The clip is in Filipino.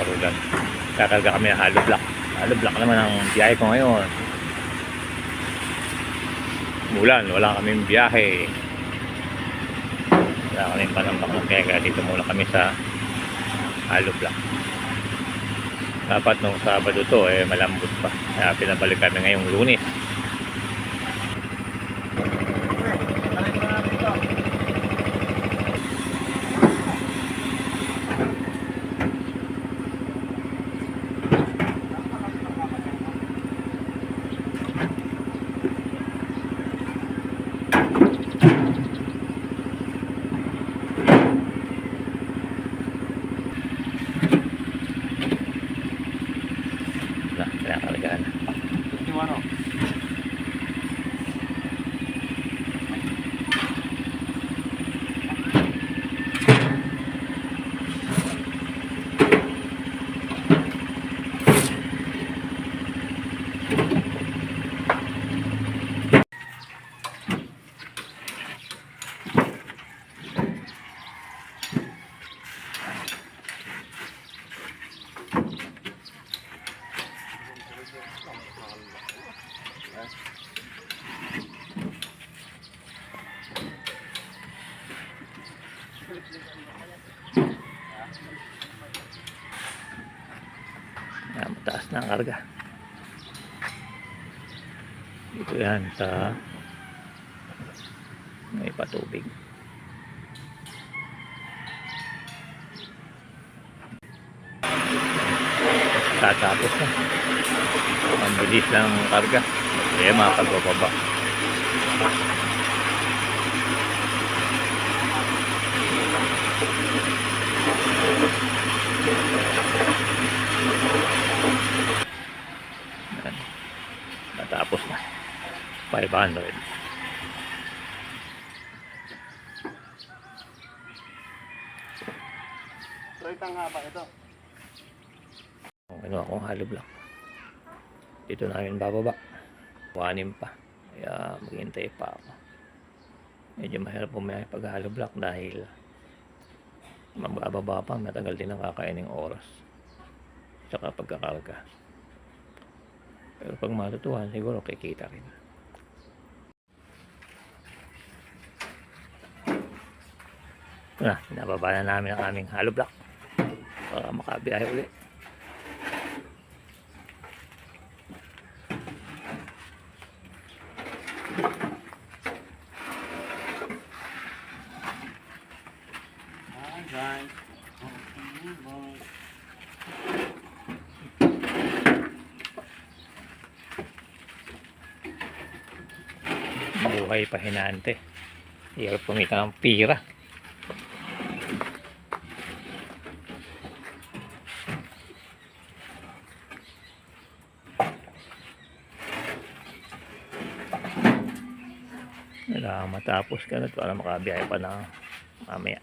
Marulan. Kakarga kami ng hollow block. Hollow block naman ang biyahe ko ngayon. Mulan, wala kaming biyahe. Wala kaming panambak ng biyahe. Kaya dito muna kami sa hollow block. Dapat nung Sabado to, eh, malambot pa. Kaya pinabalik kami ngayong lunes. Na, ang karga. Dito yan sa may patubig. Tatapos na. Ang bilis ng karga. Kaya makapagbababa. Yan. Natapos na. 500. Right ang haba ito. Ano akong hollow block. Dito namin bababa. Wanim pa. Kaya maghintay pa ako. Medyo mahirap pumayag pag hollow block dahil mabababa pa. Matagal din ang kakaining oras. Tsaka pagkakarga. Pero pag matutuhan, siguro kikita rin. Na, nababa na namin ang aming hollow block. Para makabiyahe ulit. Buhay pahinante. Hirap kumita ng pira. Kailangan matapos ka na para makabiyahe pa na mamaya.